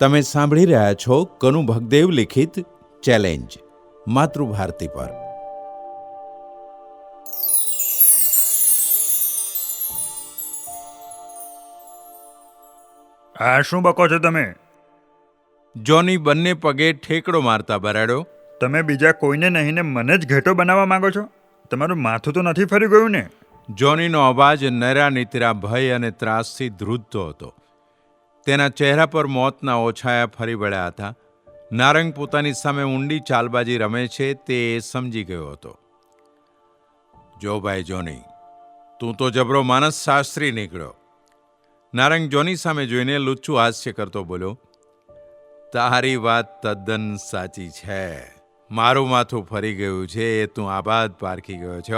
તમે સાંભળી રહ્યા છો કનુ ભગદેવ લિખિત ચેલેન્જ માતૃભારતી પર. આ શું બકો છો તમે? જોની બંને પગે ઠેકડો મારતા બરાડ્યો તમે બીજા કોઈને નહીં ને મને જ ઘેટો બનાવવા માંગો છો? તમારું માથું તો નથી ફરી ગયું ને? જોનીનો અવાજ નરા નીતરા ભય અને ત્રાસથી ધ્રુજતો હતો. તેના ચહેરા પર મોતના ઓછાયા ફરી વળ્યા હતા. નારંગ પોતાની સામે ઊંડી ચાલબાજી રમે છે તે સમજી ગયો હતો. જો ભાઈ જોની, તું તો જબરો માનસ શાસ્ત્રી નીકળ્યો. નારંગ જોની સામે જોઈને લુચ્ચું હાસ્ય કરતો બોલ્યો, તારી વાત તદ્દન સાચી છે. મારું માથું ફરી ગયું છે, એ તું આબાદ પારખી ગયો છે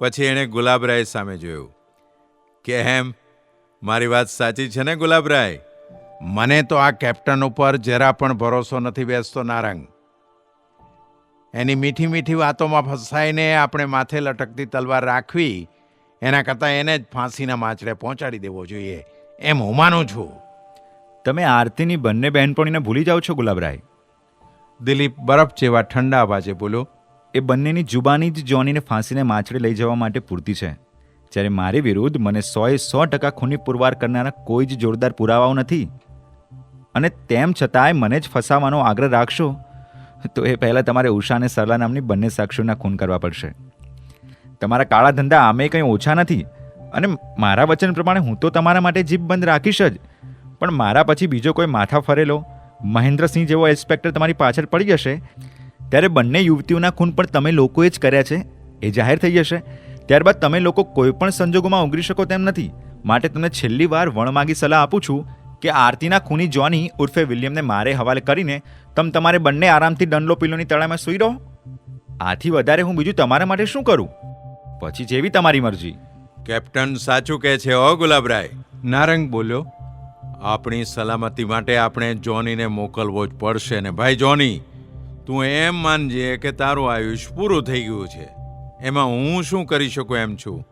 પછી એણે ગુલાબરાય સામે જોયું કે એમ મારી વાત સાચી છે ને ગુલાબરાય? મને તો આ કેપ્ટન ઉપર જરા પણ ભરોસો નથી બેસતો નારંગ. એની મીઠી મીઠી વાતોમાં ફસાઈને આપણે માથે લટકતી તલવાર રાખવી એના કરતાં એને જ ફાંસીના માચડે પહોંચાડી દેવો જોઈએ. એમ હું માનું છું. તમે આરતીની બંને બહેનપણીને ભૂલી જાઓ છો ગુલાબરાય. દિલીપ બરફ જેવા ઠંડા અવાજે બોલ્યો એ બંનેની જુબાની જ જોનીને ફાંસીને માછડે લઈ જવા માટે પૂરતી છે. જ્યારે મારી વિરુદ્ધ મને સોએ સો ટકા ખૂની પુરવાર કરનારા કોઈ જ જોરદાર પુરાવાઓ નથી. અને તેમ છતાંય મને જ ફસાવાનો આગ્રહ રાખશો, તો એ પહેલાં તમારે ઉષા અને સરલા નામની બંને સાક્ષીઓના ખૂન કરવા પડશે. તમારા કાળા ધંધા આમે કંઈ ઓછા નથી, અને મારા વચન પ્રમાણે હું તો તમારા માટે જીભ બંધ રાખીશ જ. પણ મારા પછી બીજો કોઈ માથા ફરેલો, મહેન્દ્રસિંહ જેવો ઇન્સ્પેક્ટર તમારી પાછળ પડી જશે, ત્યારે બંને યુવતીઓના ખૂન પણ તમે લોકોએ જ કર્યા છે, એ જાહેર થઈ જશે. ત્યારબાદ તમે લોકો કોઈ પણ સંજોગોમાં ઉગરી શકો તેમ નથી. માટે તમને છેલ્લી વાર વણમાગી સલાહ આપું છું કે આરતીના ખૂની જોની ઉર્ફે વિલિયમને મારે હવાલે કરીને તમ તમારે બંને આરામથી ડનલો પિલોની તળામાં સૂઈ રહો. આથી વધારે હું બીજું તમારા માટે શું કરું? પછી જેવી તમારી મરજી. કેપ્ટન સાચું કહે છે ઓ ગુલાબરાય. નારંગ બોલ્યો આપણી સલામતી માટે આપણે જોનીને મોકલવો જ પડશે ને. ભાઈ જોની તું એમ માનજે કે તારું આયુષ પૂરું થઈ ગયું છે. એમાં હું શું કરી શકું એમ છું?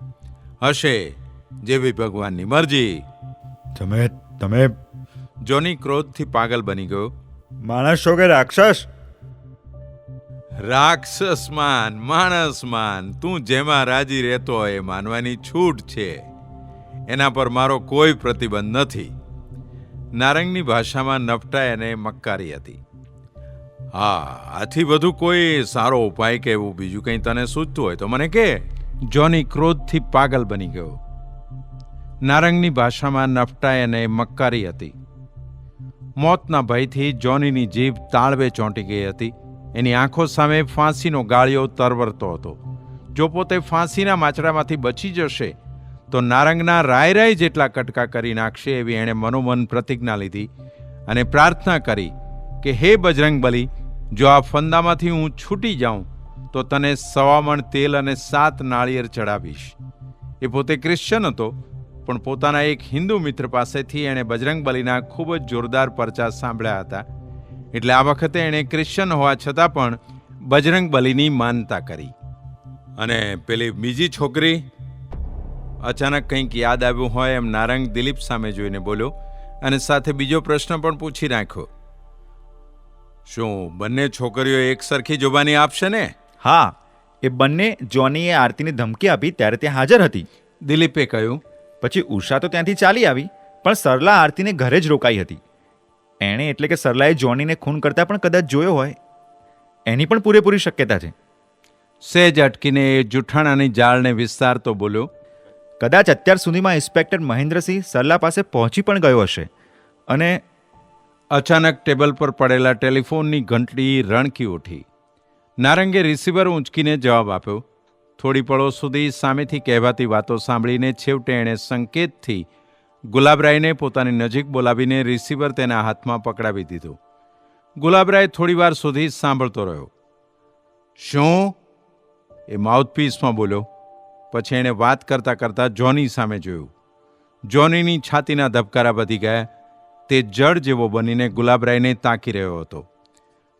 હશે જેવી ભગવાનની મરજી. તમે તમે જોની ક્રોધથી પાગલ બની ગયો. માણસ છો કે રાક્ષસ? રાક્ષસમાન માણસમાન તું જેમાં રાજી રહેતો હોય એ માનવાની છૂટ છે. એના પર મારો કોઈ પ્રતિબંધ નથી. નારંગની ભાષામાં નફટાઈ અને મક્કારી હતી. હા, આથી વધુ કોઈ સારો ઉપાય કે એવું બીજું કંઈ તને સૂચતું હોય તો મને કે જોની ક્રોધથી પાગલ બની ગયો. નારંગની ભાષામાં નફટાઈ અને મક્કારી હતી. મોતના ભયથી જોનીની જીભ તાળવે ચોંટી ગઈ હતી. એની આંખો સામે ફાંસીનો ગાળિયો તરવરતો હતો. જો પોતે ફાંસીના માચડામાંથી બચી જશે, તો નારંગના રાય રાય જેટલા કટકા કરી નાખશે એવી એણે મનોમન પ્રતિજ્ઞા લીધી અને પ્રાર્થના કરી કે હે બજરંગબલી જો આ ફંદામાંથી હું છૂટી જાઉં, તો તને સવામણ તેલ અને સાત નાળિયેર ચડાવીશ. એ પોતે ક્રિશ્ચન હતો, પણ પોતાના એક હિન્દુ મિત્ર પાસેથી એણે બજરંગબલીના ખૂબ જ જોરદાર પરચા સાંભળ્યા હતા. એટલે આ વખતે એણે ક્રિશ્ચન હોવા છતાં પણ બજરંગબલીની માનતા કરી. અને પેલી બીજી છોકરી અચાનક કંઈક યાદ આવ્યું હોય એમ નારંગ દિલીપ સામે જોઈને બોલ્યો અને સાથે બીજો પ્રશ્ન પણ પૂછી નાખ્યો. શું બંને છોકરીઓ એક સરખી જુબાની આપશે ને? હા એ બંને જોનીએ આરતીને ધમકી આપી ત્યારે ત્યાં હાજર હતી. દિલીપે કહ્યું પછી ઉષા તો ત્યાંથી ચાલી આવી પણ સરલા આરતીને ઘરે જ રોકાઈ હતી. એણે એટલે કે સરલાએ જોનીને ખૂન કરતા પણ કદાચ જોયો હોય. એની પણ પૂરેપૂરી શક્યતા છે. સેજ અટકીને એ જૂઠાણાની જાળને વિસ્તારતો બોલ્યો કદાચ અત્યાર સુધીમાં ઇન્સ્પેક્ટર મહેન્દ્રસિંહ સરલા પાસે પહોંચી પણ ગયો હશે. અને અચાનક ટેબલ પર પડેલા ટેલિફોનની ઘંટડી રણકી ઉઠી. નારંગે રિસીવર ઊંચકીને જવાબ આપ્યો, થોડી પળો સુધી સામેથી કહેવાતી વાતો સાંભળીને છેવટે એણે સંકેતથી ગુલાબરાયને પોતાની નજીક બોલાવીને રિસીવર તેના હાથમાં પકડાવી દીધું. ગુલાબરાય થોડીવાર સુધી સાંભળતો રહ્યો. શું? એ માઉથપીસમાં બોલ્યો. પછી એણે વાત કરતાં કરતાં જોની સામે જોયું. જોનીની છાતીના ધબકારા વધી ગયા. તે જડ જેવો બનીને ગુલાબરાયને તાકી રહ્યો હતો.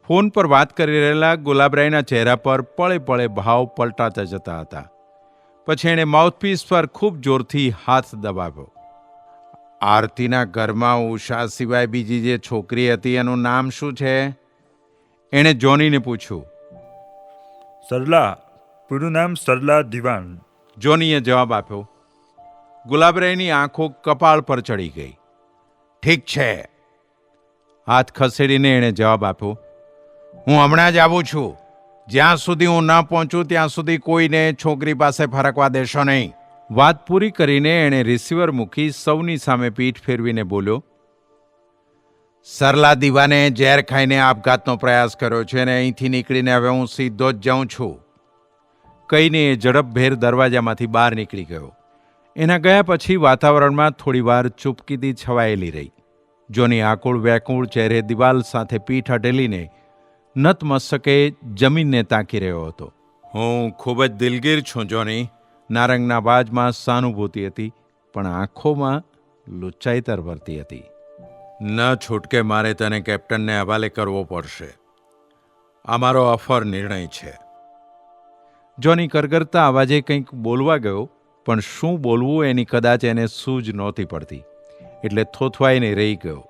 ફોન પર વાત કરી રહેલા ગુલાબરાયના ચહેરા પર પળે પળે ભાવ પલટાતા જતા હતા. પછી એણે માઉથપીસ પર ખૂબ જોરથી હાથ દબાવ્યો. આરતીના ઘરમાં ઉષા સિવાય બીજી જે છોકરી હતી એનું નામ શું છે? એણે જોનીને પૂછ્યું. સરલા પૂરું નામ સરલા દિવાન. જોનીએ જવાબ આપ્યો. ગુલાબરાયની આંખો કપાળ પર ચડી ગઈ. ઠીક છે. હાથ ખસેડીને એણે જવાબ આપ્યો, હું હમણાં જ આવું છું. જ્યાં સુધી હું ન પહોંચું, ત્યાં સુધી કોઈને છોકરી પાસે ફરકવા દેશો નહીં. વાત પૂરી કરીને એણે રિસીવર મૂકી સૌની સામે પીઠ ફેરવીને બોલ્યો, સરલા દીવાને ઝેર ખાઈને આપઘાતનો પ્રયાસ કર્યો છે અને અહીંથી નીકળીને હવે હું સીધો જ જાઉં છું. કહીને એ ઝડપભેર દરવાજામાંથી બહાર નીકળી ગયો. એના ગયા પછી વાતાવરણમાં થોડીવાર ચૂપકીદી છવાયેલી રહી. જોની આકુળ વ્યાકુળ ચહેરે દિવાલ સાથે પીઠ અટેલીને નતમસ્તકે જમીનને તાકી રહ્યો હતો. હું ખૂબ જ દિલગીર છું જોની. નારંગના બાજમાં સહાનુભૂતિ હતી પણ આંખોમાં લુચ્ચાઈ તરવરતી હતી. ન છૂટકે મારે તને કેપ્ટનને હવાલે કરવો પડશે. આ મારો અફર નિર્ણય છે. જોની કરગરતા અવાજે કંઈક બોલવા ગયો પણ શું બોલવું એની કદાચ એને સૂઝ નહોતી પડતી. એટલે થોથવાઈને રહી ગયો.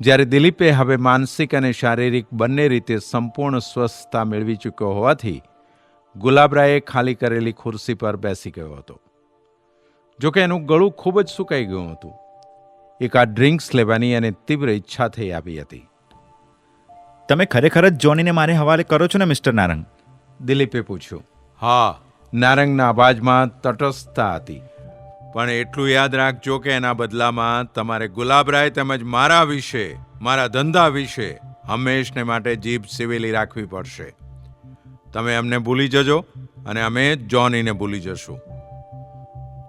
જ્યારે દિલીપે હવે માનસિક અને શારીરિક બંને રીતે સંપૂર્ણ સ્વસ્થતા મેળવી ચૂક્યો હોવાથી ગુલાબરાયે ખાલી કરેલી ખુરશી પર બેસી ગયો હતો. જોકે એનું ગળું ખૂબ જ સુકાઈ ગયું હતું. એક આ ડ્રિંક્સ લેવાની અને તીવ્ર ઈચ્છા થઈ આવી હતી. તમે ખરેખર જ જોનીને મારે હવાલે કરો છો ને મિસ્ટર નારંગ? દિલીપે પૂછ્યું. હા. નારંગના અવાજમાં તટસ્થતા હતી. પણ એટલું યાદ રાખજો કે એના બદલામાં તમારે ગુલાબરાય તેમજ મારા વિશે, મારા ધંધા વિશે હંમેશને માટે જીભ સિવેલી રાખવી પડશે. તમે અમને ભૂલી જજો અને અમે જોનીને ભૂલી જશું.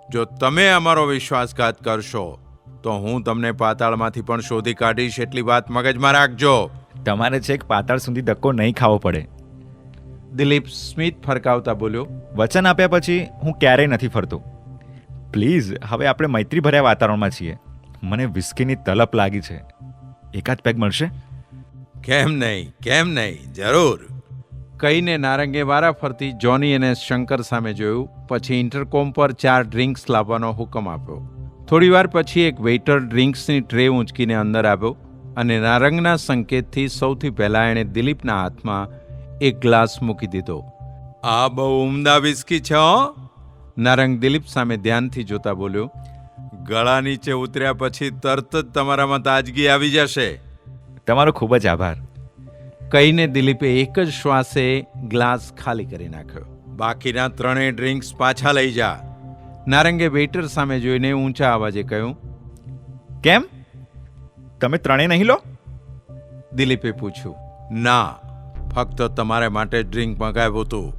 જો તમે અમારો વિશ્વાસઘાત કરશો, તો હું તમને પાતાળમાંથી પણ શોધી કાઢીશ, એટલી વાત મગજમાં રાખજો. તમારે છેક પાતાળ સુધી ધક્કો નહીં ખાવો પડે. દિલીપ સ્મિત ફરકાવતા બોલ્યો વચન આપ્યા પછી હું ક્યારેય નથી ફરતો. પ્લીઝ હવે આપણે મૈત્રીભર્યા વાતાવરણમાં છીએ. મને વિસ્કીની તલપ લાગી છે. એકાદ પેગ મળશે? કેમ નહીં કેમ નહીં જરૂર. કહીને નારંગે વારા ફરતી જોની અને શંકર સામે જોયું પછી ઇન્ટરકોમ પર ચાર ડ્રિંક્સ લાવવાનો હુકમ આપ્યો. થોડીવાર પછી એક વેઇટર ડ્રિંક્સની ટ્રે ઊંચકીને અંદર આવ્યો અને નારંગના સંકેતથી સૌથી પહેલાં એણે દિલીપના હાથમાં એક ગ્લાસ મૂકી દીધો. આ બહુ ઉમદા વિસ્કી છે, હો. નારંગ દિલીપ સામે ધ્યાનથી જોતા બોલ્યો, ગળા નીચે ઉતર્યા પછી તરત જ તમારામાં તાજગી આવી જશે. તમારો ખૂબ જ આભાર. કહીને દિલીપે એક જ શ્વાસે ગ્લાસ ખાલી કરી નાખ્યો. બાકીના ત્રણેય ડ્રિંક્સ પાછા લઈ જા. નારંગે વેઇટર સામે જોઈને ઊંચા અવાજે કહ્યું, કેમ? તમે ત્રણેય નહીં લો? દિલીપે પૂછ્યું, ના. ફક્ત તમારે માટે ડ્રિંક મંગાવ્યું હતું.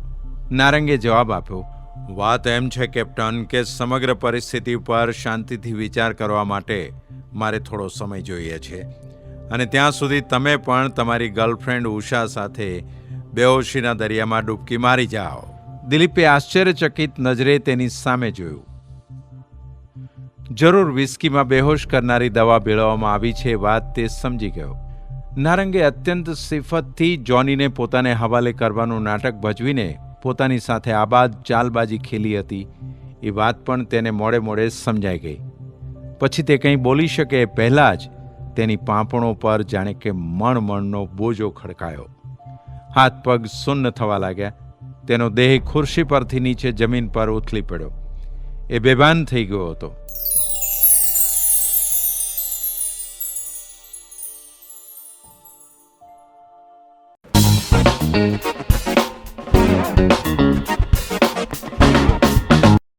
નારંગે જવાબ આપ્યો, વાત એમ છે, કેપ્ટન, કે સમગ્ર પરિસ્થિતિ પર શાંતિથી વિચાર કરવા માટે મારે થોડો સમય જોઈએ છે. અને ત્યાં સુધી તમે પણ તમારી ગર્લફ્રેન્ડ ઉષા સાથે બેહોશીના દરિયામાં ડૂબકી મારી જાઓ. દિલીપે આશ્ચર્યચકિત નજરે તેની સામે જોયું. જરૂર, વિસ્કીમાં બેહોશ કરનારી દવા ભેળવવામાં આવી છે, વાત તે સમજી ગયો. નારંગે અત્યંત સિફતથી જોનીને પોતાને હવાલે કરવાનું નાટક ભજવીને પોતાની સાથે આબાદ ચાલબાજી ખેલી હતી. એ વાત પણ તેને મોડે મોડે સમજાઈ ગઈ. પછી તે કંઈ બોલી શકે એ પહેલાં જ તેની પાંપણો પર જાણે કે મણમણનો બોજો ખડકાયો. હાથ પગ સુન્ન થવા લાગ્યા. તેનો દેહ ખુરશી પરથી નીચે જમીન પર ઉથલી પડ્યો. એ બેભાન થઈ ગયો હતો.